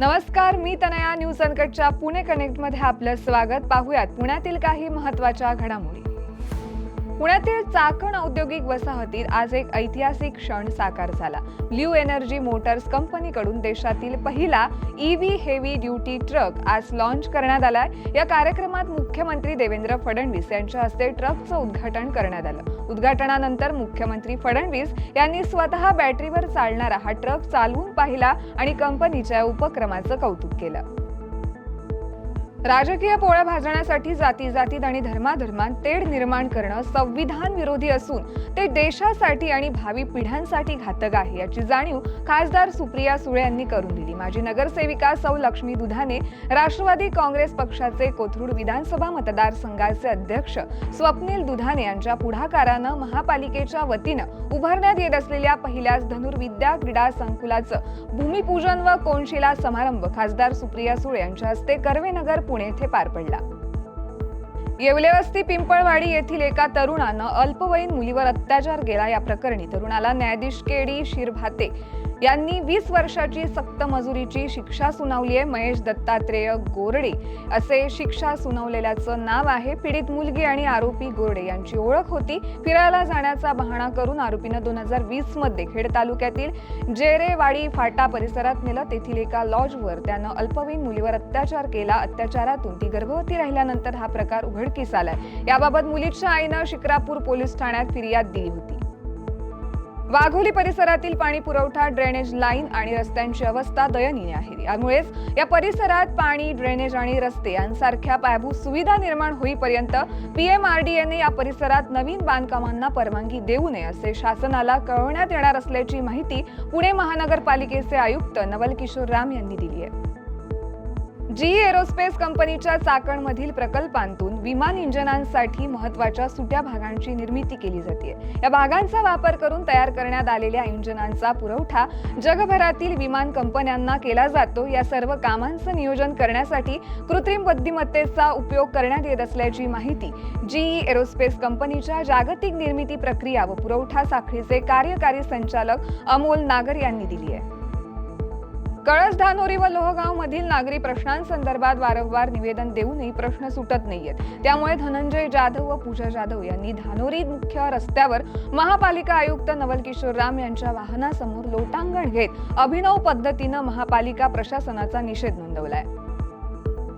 नमस्कार मी तनया न्यूज अनकटच्या पुणे कनेक्टमध्ये आपलं स्वागत. पाहूयात पुण्यातील काही महत्त्वाच्या घडामोडी. पुण्यातील चाकण औद्योगिक वसाहतीत आज एक ऐतिहासिक क्षण साकार झाला. ब्ल्यू एनर्जी मोटर्स कंपनीकडून देशातील पहिला ईव्ही हेवी ड्युटी ट्रक आज लॉन्च करण्यात आलाय. या कार्यक्रमात मुख्यमंत्री देवेंद्र फडणवीस यांच्या हस्ते ट्रकचं उद्घाटन करण्यात आलं. उद्घाटनानंतर मुख्यमंत्री फडणवीस यांनी स्वतः बॅटरीवर चालणारा हा ट्रक चालवून पाहिला आणि कंपनीच्या उपक्रमाचं कौतुक केलं. राजकीय पोळ्या भाजण्यासाठी जाती जातीत आणि धर्माधर्मात तेढ निर्माण करणं संविधान विरोधी असून ते देशासाठी आणि भावी पिढ्यांसाठी घातक आहे याची जाणीव खासदार सुप्रिया सुळे यांनी करून दिली. माजी नगरसेविका सौ लक्ष्मी दुधाने राष्ट्रवादी काँग्रेस पक्षाचे कोथरूड विधानसभा मतदारसंघाचे अध्यक्ष स्वप्नील दुधाने यांच्या पुढाकारानं महापालिकेच्या वतीनं उभारण्यात येत असलेल्या पहिल्याच धनुर्विद्या क्रीडा संकुलाचं भूमिपूजन व कोनशिला समारंभ खासदार सुप्रिया सुळे यांच्या हस्ते कर्वेनगर पुणे येथे पार पडला. येवलेवस्ती पिंपळवाडी येथील एका तरुणानं अल्पवयीन मुलीवर अत्याचार केला. या प्रकरणी तरुणाला न्यायाधीश केडी शिरभाते यांनी वीस वर्षाची सक्त मजुरीची शिक्षा सुनावली आहे महेश दत्तात्रेय गोरडे. असे शिक्षा सुनावलेल्याचं नाव आहे पीडित मुलगी आणि आरोपी गोरडे. यांची ओळख होती फिरायला जाण्याचा बहाणा करून आरोपीनं दोन हजार वीसमध्ये खेड तालुक्यातील जेरेवाडी फाटा परिसरात नेलं. तेथील एका लॉजवर त्यानं अल्पवयीन मुलीवर अत्याचार केला. अत्याचारातून ती गर्भवती राहिल्यानंतर हा प्रकार उघडकीस आलाय. याबाबत मुलीच्या आईनं शिक्रापूर पोलीस ठाण्यात फिर्याद दिली होती. वाघोली परिसरातील पाणी पुरवठा ड्रेनेज लाईन आणि रस्त्यांची अवस्था दयनीय आहे. यामुळेच या परिसरात पाणी ड्रेनेज आणि रस्ते यांसारख्या पायाभूत सुविधा निर्माण होईपर्यंत पीएमआरडीएने या परिसरात नवीन बांधकामांना परवानगी देऊ नये असे शासनाला कळवण्यात येणार असल्याची माहिती पुणे महानगरपालिकेचे आयुक्त नवल किशोर राम यांनी दिली आहे. जी एरोस्पेस कंपनीच्या चाकणमधील प्रकल्पांतून विमान इंजनांसाठी महत्त्वाच्या सुट्या भागांची निर्मिती केली जाते. या भागांचा वापर करून तयार करण्यात आलेल्या इंजनांचा पुरवठा जगभरातील विमान कंपन्यांना केला जातो. या सर्व कामांचं नियोजन करण्यासाठी कृत्रिम बुद्धिमत्तेचा उपयोग करण्यात येत असल्याची माहिती जीई एरोस्पेस कंपनीच्या जागतिक निर्मिती प्रक्रिया व पुरवठा साखळीचे कार्यकारी संचालक अमोल नागर यांनी दिली आहे. कळस धानोरी व लोहगाव मधील नागरी प्रश्नांसंदर्भात वारंवार निवेदन देऊनही प्रश्न सुटत नाहीयेत. त्यामुळे धनंजय जाधव व पूजा जाधव यांनी धानोरी मुख्य रस्त्यावर महापालिका आयुक्त नवल किशोर राम यांच्या वाहनासमोर लोटांगण घेत अभिनव पद्धतीनं महापालिका प्रशासनाचा निषेध नोंदवलाय.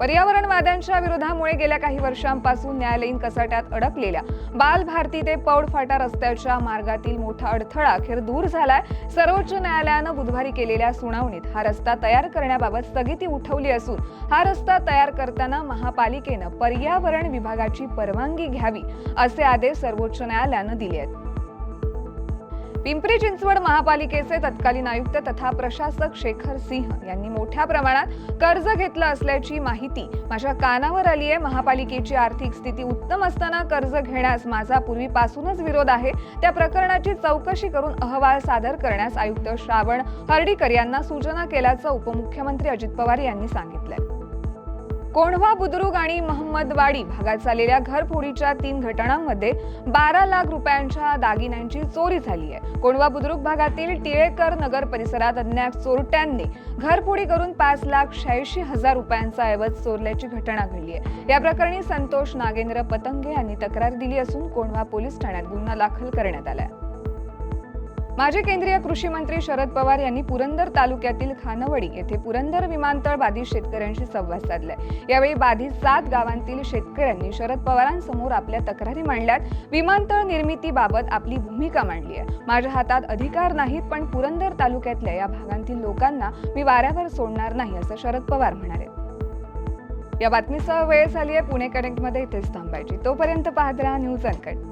पर्यावरणवाद्यांच्या विरोधामुळे गेल्या काही वर्षांपासून न्यायालयीन कसाट्यात अडकलेल्या बाल भारती ते पौड फाटा रस्त्याच्या मार्गातील मोठा अडथळा अखेर दूर झालाय. सर्वोच्च न्यायालयानं बुधवारी केलेल्या सुनावणीत हा रस्ता तयार करण्याबाबत स्थगिती उठवली असून हा रस्ता तयार करताना महापालिकेनं पर्यावरण विभागाची परवानगी घ्यावी असे आदेश सर्वोच्च न्यायालयानं दिले आहेत. पिंपरी चिंचवड महापालिकेचे तत्कालीन आयुक्त तथा प्रशासक शेखर सिंह यांनी मोठ्या प्रमाणात कर्ज घेतलं असल्याची माहिती माझ्या कानावर आली आहे. महापालिकेची आर्थिक स्थिती उत्तम असताना कर्ज घेण्यास माझा पूर्वीपासूनच विरोध आहे. त्या प्रकरणाची चौकशी करून अहवाल सादर करण्यास आयुक्त श्रावण हर्डीकर यांना सूचना केल्याचं उपमुख्यमंत्री अजित पवार यांनी सांगितलंय. कोंढवा बुद्रुक आणि महम्मदवाडी भागात झालेल्या घरफोडीच्या तीन घटनांमध्ये बारा लाख रुपयांच्या दागिन्यांची चोरी झाली आहे. कोंढवा बुद्रुक भागातील टिळेकर नगर परिसरात अज्ञात चोरट्यांनी घरफोडी करून पाच लाख शहाऐंशी हजार रुपयांचा ऐवज चोरल्याची घटना घडली आहे. या प्रकरणी संतोष नागेंद्र पतंगे यांनी तक्रार दिली असून कोंढवा पोलीस ठाण्यात गुन्हा दाखल करण्यात आला आहे. माजी केंद्रीय कृषी मंत्री शरद पवार यांनी पुरंदर तालुक्यातील खानवडी येथे पुरंदर विमानतळ बाधित शेतकऱ्यांशी संवाद साधलाय. यावेळी बाधित सात गावांतील शेतकऱ्यांनी शरद पवारांसमोर आपल्या तक्रारी मांडल्यात. विमानतळ निर्मितीबाबत आपली भूमिका मांडली आहे. माझ्या हातात अधिकार नाहीत पण पुरंदर तालुक्यातल्या या भागांतील लोकांना मी वाऱ्यावर सोडणार नाही असं शरद पवार म्हणाले. या बातमीसह वेळ झाली आहे पुणे कनेक्टमध्ये इथेच थांबायची. तोपर्यंत पाहत राहा न्यूज अनकट.